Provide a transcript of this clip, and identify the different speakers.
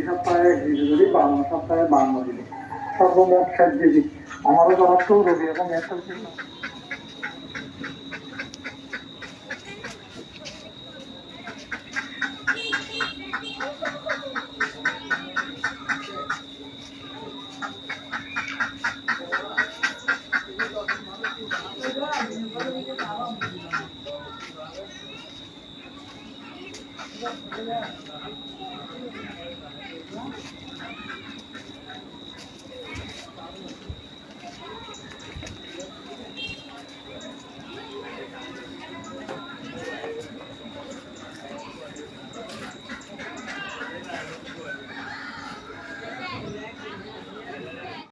Speaker 1: সপ্তাহে দিবে যদি বান্ন, সপ্তাহে বান্ন দিবে সর্বমোট ষাট দিবি আমারও জবাব তো রবি এবং এত
Speaker 2: Thank you.